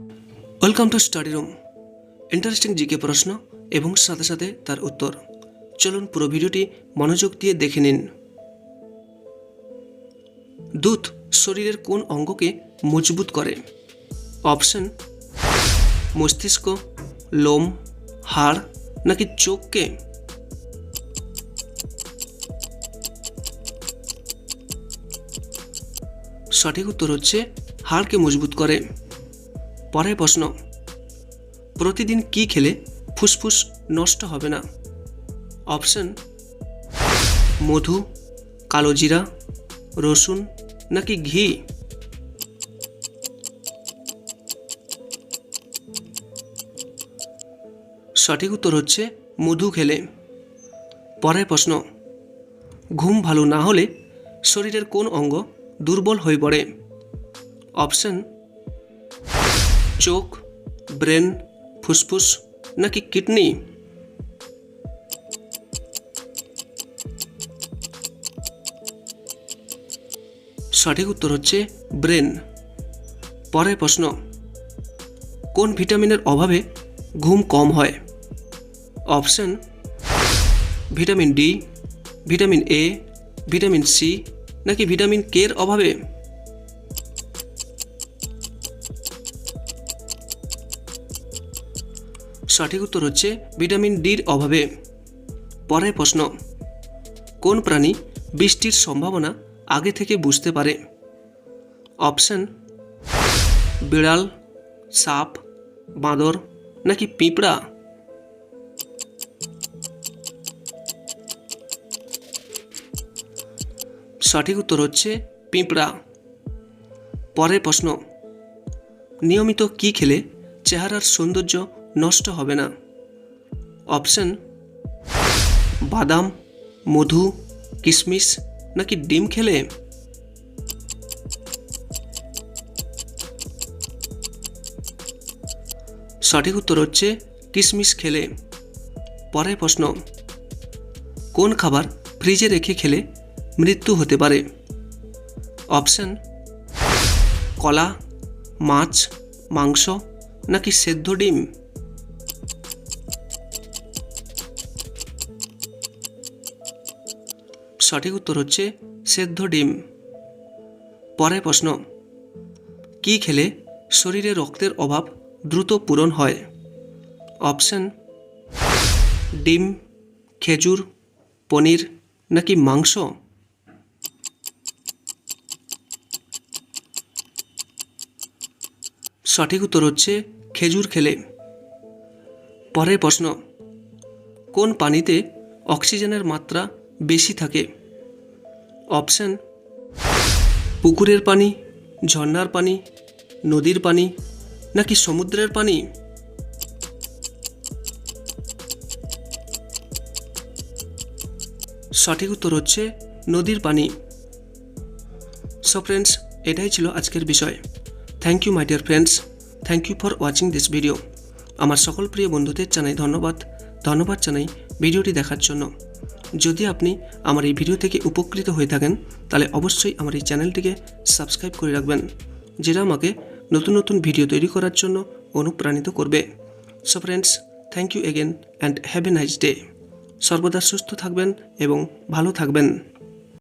Welcome to study room interesting GK প্রশ্ন এবং সাথে সাথে তার উত্তর। চলুন পুরো ভিডিওটি মনোযোগ দিয়ে দেখে নিন। দুধ শরীরের কোন অঙ্গকে মজবুত করে? অপশন মস্তিষ্ক, লোম, হাড় নাকি চোখকে? সঠিক উত্তর হচ্ছে হাড়কে মজবুত করে। পরের প্রশ্ন। প্রতিদিন কি খেলে ফুসফুস নষ্ট হবে না? অপশন, মধু, কালো জিরা, রসুন নাকি ঘি? সঠিক উত্তর হচ্ছে মধু খেলে। পরের প্রশ্ন, ঘুম ভালো না হলে শরীরের কোন অঙ্গ দুর্বল হয়ে পড়ে? অপশন চোখ, ব্রেন, ফুসফুস নাকি কিডনি? সঠিক উত্তর হচ্ছে ব্রেন। পরের প্রশ্ন, কোন ভিটামিনের অভাবে ঘুম কম হয়? Option, vitamin D, vitamin A, vitamin C নাকি ভিটামিন কে এর অভাবে? সঠিক উত্তর হচ্ছে ভিটামিন ডির অভাবে। পরের প্রশ্ন, কোন প্রাণী বৃষ্টির সম্ভাবনা আগে থেকে বুঝতে পারে? অপশন, বিড়াল, সাপ, বাঁদর নাকি পিঁপড়া? সঠিক উত্তর হচ্ছে পিঁপড়া। পরের প্রশ্ন, নিয়মিত কি খেলে চেহারার সৌন্দর্য নষ্ট হবে না। অপশন, বাদাম, মধু, কিশমিশ নাকি ডিম খেলে? সঠিক উত্তর হচ্ছে কিশমিশ খেলে। পরের প্রশ্ন, কোন খাবার ফ্রিজে রেখে খেলে মৃত্যু হতে পারে? অপশন, কলা, মাছ, মাংস নাকি সেদ্ধ ডিম? সঠিক উত্তর হচ্ছে সেদ্ধ ডিম। পরের প্রশ্ন, কি খেলে শরীরে রক্তের অভাব দ্রুত পূরণ হয়? অপশন, ডিম, খেজুর, পনির নাকি মাংস? সঠিক উত্তর হচ্ছে খেজুর খেলে। পরের প্রশ্ন, কোন পানিতে অক্সিজেনের মাত্রা বেশি থাকে? অপশন। পুকুরের পানি, ঝর্ণার পানি, নদীর পানি, নাকি সমুদ্রের পানি? সঠিক উত্তর হচ্ছে নদীর পানি। সো ফ্রেন্ডস এটাই ছিল আজকের বিষয়। Thank you my dear friends thank you for watching this video আমার সকল প্রিয় বন্ধুদের জানাই ধন্যবাদ। ধন্যবাদ জানাই ভিডিওটি দেখার জন্য। যদি আপনি আমার এই ভিডিও থেকে উপকৃত হয়ে থাকেন, তাহলে অবশ্যই আমার এই চ্যানেলটিকে সাবস্ক্রাইব করে রাখবেন, যেটা আমাকে নতুন নতুন ভিডিও তৈরি করার জন্য অনুপ্রাণিত করবে। So friends thank you again and have a nice day সর্বদা সুস্থ থাকবেন এবং ভালো থাকবেন।